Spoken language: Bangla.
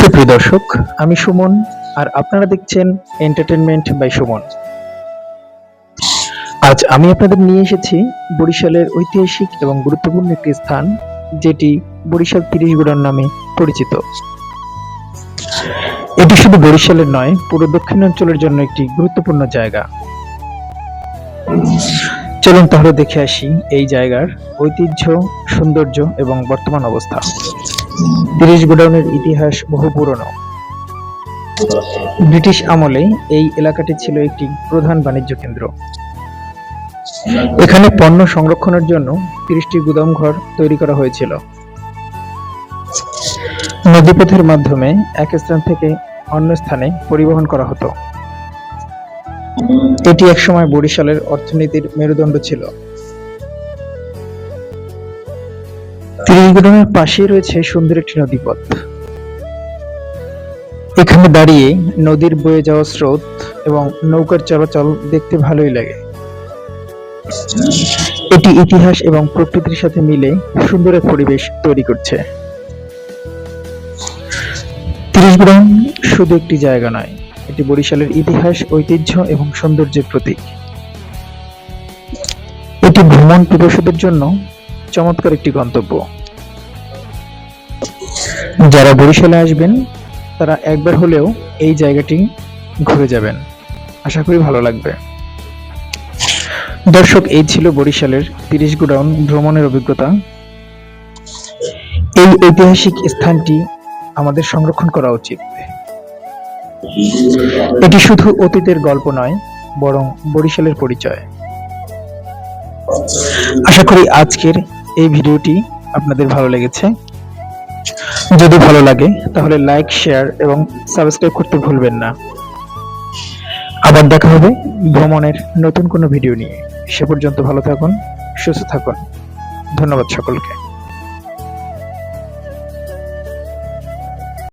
সুপ্রিয় দর্শক, আমি সুমন, আর আপনারা দেখছেন এন্টারটেনমেন্ট বাই সুমন। আজ আমি আপনাদের নিয়ে এসেছি বরিশালের ঐতিহাসিক এবং গুরুত্বপূর্ণ একটি স্থান, যেটি বরিশাল তিরিশ গোড়ার নামে পরিচিত। এটি শুধু বরিশালের নয়, পুরো দক্ষিণাঞ্চলের জন্য একটি গুরুত্বপূর্ণ জায়গা। চলুন তাহলে দেখে আসি এই জায়গার ঐতিহ্য, সৌন্দর্য এবং বর্তমান অবস্থা। তিরিশ গোডাউনের ইতিহাস বহু পুরনো। ব্রিটিশ আমলে এই এলাকাটি ছিল একটি প্রধান বাণিজ্য কেন্দ্র। এখানে পণ্য সংরক্ষণের জন্য তিরিশটি গুদাম ঘর তৈরি করা হয়েছিল। নদীপথের মাধ্যমে এক স্থান থেকে অন্য স্থানে পরিবহন করা হতো। এটি একসময় বরিশালের অর্থনীতির মেরুদণ্ড ছিল। ত্রিগুড়ামের পাশেই রয়েছে সুন্দর একটি নদীপথ। এখানে দাঁড়িয়ে নদীর বয়ে যাওয়া স্রোত এবং নৌকার চলাচল দেখতে ভালোই লাগে। এটি ইতিহাস এবং প্রকৃতির সাথে মিলে সুন্দর এক পরিবেশ তৈরি করছে। তিরিশ গ্রাম শুধু একটি জায়গা নয়, এটি বরিশালের ইতিহাস, ঐতিহ্য এবং সৌন্দর্যের প্রতীক। এটি ভ্রমণ পিপাসুদের জন্য চমৎকার একটি গন্তব্য। যারা বরিশালে আসবেন, তারা একবার হলেও এই জায়গাটি ঘুরে যাবেন। আশা করি ভালো লাগবে। দর্শক, এই ছিল বরিশালের তিরিশ গোডাউন ভ্রমণের অভিজ্ঞতা। এই ঐতিহাসিক স্থানটি আমাদের সংরক্ষণ করা উচিত। এটি শুধু অতীতের গল্প নয়, বরং বরিশালের পরিচয়। আশা করি আজকের এই ভিডিওটি আপনাদের ভালো লেগেছে। যদি ভালো লাগে, তাহলে লাইক শেয়ার এবং সাবস্ক্রাইব করতে ভুলবেন না। আবার দেখা হবে ভ্রমণের নতুন কোনো ভিডিও নিয়ে। সে পর্যন্ত ভালো থাকুন, সুস্থ থাকুন। ধন্যবাদ সকলকে।